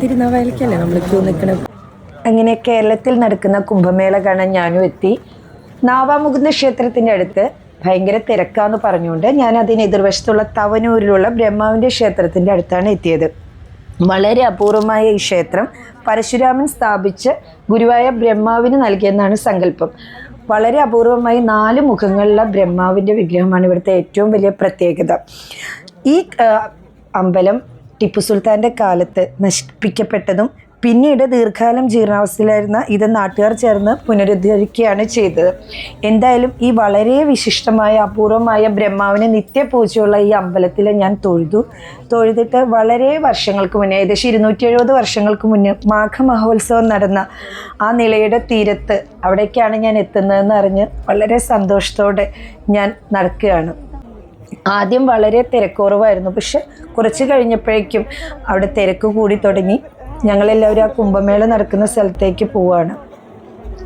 തിരുനാവായിലേക്കല്ലേ നമ്മൾ ക്യൂ നിൽക്കണത് അങ്ങനെ കേരളത്തിൽ നടക്കുന്ന കുംഭമേള കാണാൻ ഞാനും എത്തി. നാവാമുകുന്ദ ക്ഷേത്രത്തിന്റെ അടുത്ത് ഭയങ്കര തിരക്കാന്ന് പറഞ്ഞുകൊണ്ട് ഞാൻ അതിന് എതിർവശത്തുള്ള തവനൂരിലുള്ള ബ്രഹ്മാവിന്റെ ക്ഷേത്രത്തിന്റെ അടുത്താണ് എത്തിയത്. വളരെ അപൂർവമായ ഈ ക്ഷേത്രം പരശുരാമൻ സ്ഥാപിച്ച് ഗുരുവായ ബ്രഹ്മാവിന് നൽകിയെന്നാണ് സങ്കല്പം. വളരെ അപൂർവമായി നാല് മുഖങ്ങളുള്ള ബ്രഹ്മാവിന്റെ വിഗ്രഹമാണ് ഇവിടുത്തെ ഏറ്റവും വലിയ പ്രത്യേകത. ഈ അമ്പലം ടിപ്പു സുൽത്താന്റെ കാലത്ത് നശിപ്പിക്കപ്പെട്ടതും പിന്നീട് ദീർഘകാലം ജീർണാവസ്ഥയിലായിരുന്ന ഇത് നാട്ടുകാർ ചേർന്ന് പുനരുദ്ധരിക്കുകയാണ് ചെയ്തത്. എന്തായാലും ഈ വളരെ വിശിഷ്ടമായ അപൂർവമായ ബ്രഹ്മാവിനെ നിത്യപൂജയുള്ള ഈ അമ്പലത്തിൽ ഞാൻ തൊഴുതു. തൊഴുതിട്ട് വളരെ വർഷങ്ങൾക്ക് മുന്നേ ഏകദേശം ഇരുന്നൂറ്റി എഴുപത് വർഷങ്ങൾക്ക് മുന്നേ മാഘമഹോത്സവം നടന്ന ആ നിലയുടെ തീരത്ത് അവിടേക്കാണ് ഞാൻ എത്തുന്നതെന്ന് അറിഞ്ഞ് വളരെ സന്തോഷത്തോടെ ഞാൻ നടക്കുകയാണ്. ആദ്യം വളരെ തിരക്കുറവായിരുന്നു. പക്ഷെ കുറച്ച് കഴിഞ്ഞപ്പോഴേക്കും അവിടെ തിരക്ക് കൂടി തുടങ്ങി. ഞങ്ങളെല്ലാവരും ആ കുംഭമേള നടക്കുന്ന സ്ഥലത്തേക്ക് പോവാണ്.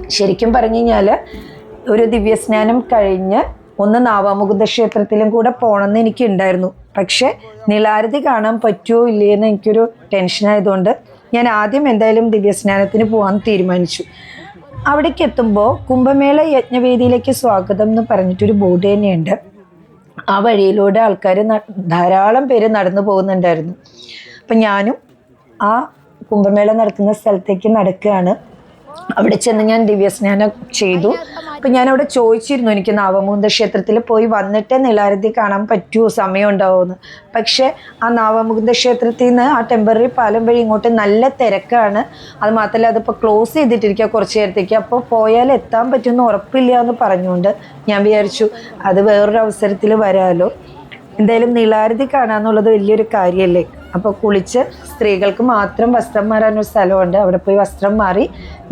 ശരിക്കും പറഞ്ഞു കഴിഞ്ഞാൽ ഒരു ദിവ്യസ്നാനം കഴിഞ്ഞ് ഒന്ന് നാവാമുകുന്ദ ക്ഷേത്രത്തിലും കൂടെ പോകണമെന്ന് എനിക്ക് ഉണ്ടായിരുന്നു പക്ഷേ നിലാരതി കാണാൻ പറ്റുമോ ഇല്ലേ എന്ന് എനിക്കൊരു ടെൻഷനായതുകൊണ്ട് ഞാൻ ആദ്യം എന്തായാലും ദിവ്യസ്നാനത്തിന് പോകാൻ തീരുമാനിച്ചു. അവിടേക്ക് എത്തുമ്പോൾ കുംഭമേള യജ്ഞവേദിയിലേക്ക് സ്വാഗതം എന്ന് പറഞ്ഞിട്ടൊരു ബോർഡ് തന്നെയുണ്ട്. ആ വഴിയിലൂടെ ആൾക്കാർ ധാരാളം പേര് നടന്നു പോകുന്നുണ്ടായിരുന്നു. അപ്പം ഞാനും ആ കുംഭമേള നടക്കുന്ന സ്ഥലത്തേക്ക് നടക്കുകയാണ്. അവിടെ ചെന്ന് ഞാൻ ദിവ്യസ്നാനം ചെയ്തു. അപ്പം ഞാൻ അവിടെ ചോദിച്ചിരുന്നു എനിക്ക് നാവമുകുന്ദ ക്ഷേത്രത്തിൽ പോയി വന്നിട്ട് നിലാരതി കാണാൻ പറ്റുമോ സമയം ഉണ്ടാവുമെന്ന് പക്ഷെ ആ നാവമുകുന്ദ ക്ഷേത്രത്തിൽ നിന്ന് ആ ടെമ്പററി പാലം വഴി ഇങ്ങോട്ട് നല്ല തിരക്കാണ്. അത് മാത്രമല്ല അതിപ്പോൾ ക്ലോസ് ചെയ്തിട്ടിരിക്കുക കുറച്ച് നേരത്തേക്ക്. അപ്പോൾ പോയാൽ എത്താൻ പറ്റുമെന്ന് ഉറപ്പില്ല എന്ന് പറഞ്ഞുകൊണ്ട് ഞാൻ വിചാരിച്ചു അത് വേറൊരു അവസരത്തിൽ വരാമല്ലോ എന്തായാലും നിലാരതി കാണാന്നുള്ളത് വലിയൊരു കാര്യമല്ലേ അപ്പോൾ കുളിച്ച് സ്ത്രീകൾക്ക് മാത്രം വസ്ത്രം മാറാനൊരു സ്ഥലമുണ്ട്. അവിടെ പോയി വസ്ത്രം മാറി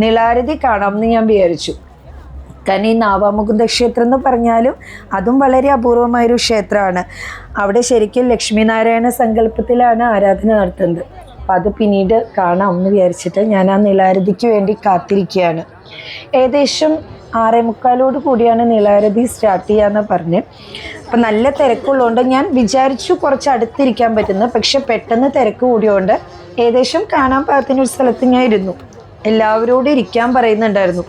നിലാരതി കാണാമെന്ന് ഞാൻ വിചാരിച്ചു. കാരണം ഈ നാവാമുകുന്ദ ക്ഷേത്രം എന്ന് പറഞ്ഞാലും അതും വളരെ അപൂർവമായൊരു ക്ഷേത്രമാണ്. അവിടെ ശരിക്കും ലക്ഷ്മിനാരായണ സങ്കല്പത്തിലാണ് ആരാധന നടത്തുന്നത്. അപ്പം അത് പിന്നീട് കാണാം എന്ന് വിചാരിച്ചിട്ട് ഞാൻ ആ നിലാരതിക്ക് വേണ്ടി കാത്തിരിക്കുകയാണ്. ഏകദേശം ആറേ മുക്കാലോട് കൂടിയാണ് നിലാരതി സ്റ്റാർട്ട് ചെയ്യാന്ന് പറഞ്ഞ്. അപ്പം നല്ല തിരക്കുള്ളതുകൊണ്ട് ഞാൻ വിചാരിച്ചു കുറച്ച് അടുത്തിരിക്കാൻ പറ്റുന്നു. പക്ഷെ പെട്ടെന്ന് തിരക്ക് കൂടിയോണ്ട് ഏകദേശം കാണാൻ പാകത്തിന് ഒരു സ്ഥലത്ത് ഞാൻ ഇരുന്നു. എല്ലാവരോടും ഇരിക്കാൻ പറയുന്നുണ്ടായിരുന്നു.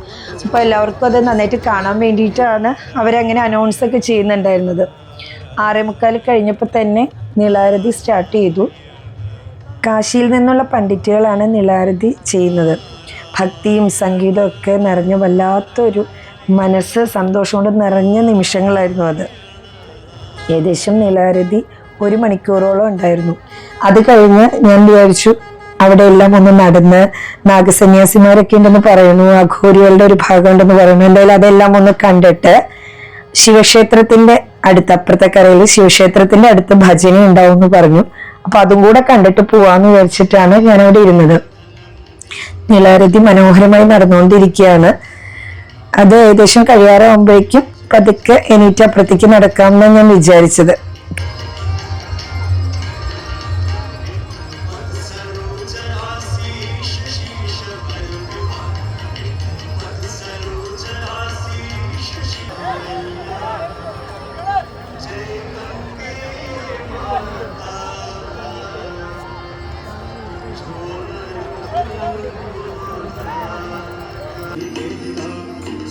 അപ്പോൾ എല്ലാവർക്കും അത് നന്നായിട്ട് കാണാൻ വേണ്ടിയിട്ടാണ് അവരങ്ങനെ അനൗൺസ് ഒക്കെ ചെയ്യുന്നുണ്ടായിരുന്നത്. ആറേ മുക്കാൽ കഴിഞ്ഞപ്പോൾ തന്നെ നിളാരതി സ്റ്റാർട്ട് ചെയ്തു. കാശിയിൽ നിന്നുള്ള പണ്ഡിറ്റുകളാണ് നിളാരതി ചെയ്യുന്നത്. ഭക്തിയും സംഗീതവും ഒക്കെ നിറഞ്ഞ വല്ലാത്തൊരു മനസ്സ് സന്തോഷം കൊണ്ട് നിറഞ്ഞ നിമിഷങ്ങളായിരുന്നു അത്. ഏകദേശം നിലാരതി ഒരു മണിക്കൂറോളം ഉണ്ടായിരുന്നു. അത് കഴിഞ്ഞ് ഞാൻ വിചാരിച്ചു അവിടെ എല്ലാം ഒന്ന് നടന്ന് നാഗസന്യാസിമാരൊക്കെ ഉണ്ടെന്ന് പറയുന്നു അഘോരികളുടെ ഒരു ഭാഗം ഉണ്ടെന്ന് പറയുന്നു. എന്തായാലും അതെല്ലാം ഒന്ന് കണ്ടിട്ട് ശിവക്ഷേത്രത്തിന്റെ അടുത്ത് അപ്പുറത്തെ കരയിൽ ശിവക്ഷേത്രത്തിന്റെ അടുത്ത് ഭജന ഉണ്ടാവും എന്ന് പറഞ്ഞു. അപ്പൊ അതും കൂടെ കണ്ടിട്ട് പോവാന്ന് വിചാരിച്ചിട്ടാണ് ഞാൻ അവിടെ ഇരുന്നത്. നിലാരതി മനോഹരമായി നടന്നുകൊണ്ടിരിക്കുകയാണ്. അത് ഏകദേശം കഴിയാറാകുമ്പോഴേക്കും പതുക്കെ എണീറ്റ് അപ്പുറത്തേക്ക് നടക്കാമെന്നാണ് ഞാൻ വിചാരിച്ചത്.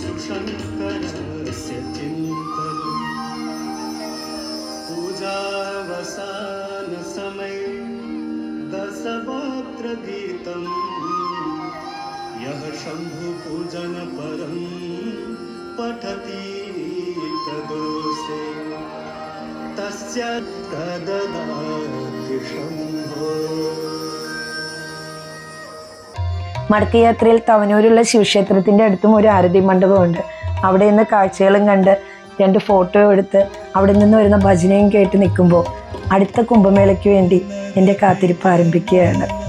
सुशङ्करस्य चिन्तनम् पूजावसानसमये दशवक्त्रगीतम् यः शम्भुपूजनपरं पठति तदोषे तस्य तददाति शम्भो മടക്കയാത്രയിൽ തവനൂരുള്ള ശിവക്ഷേത്രത്തിന്റെ അടുത്തും ഒരു ആരതി മണ്ഡപമുണ്ട്. അവിടെ നിന്ന് കാഴ്ചകളും കണ്ട് രണ്ട് ഫോട്ടോ എടുത്ത് അവിടെ നിന്ന് വരുന്ന ഭജനയും കേട്ട് നിൽക്കുമ്പോൾ അടുത്ത കുംഭമേളയ്ക്ക് വേണ്ടി എന്റെ കാത്തിരിപ്പ് ആരംഭിക്കുകയാണ്.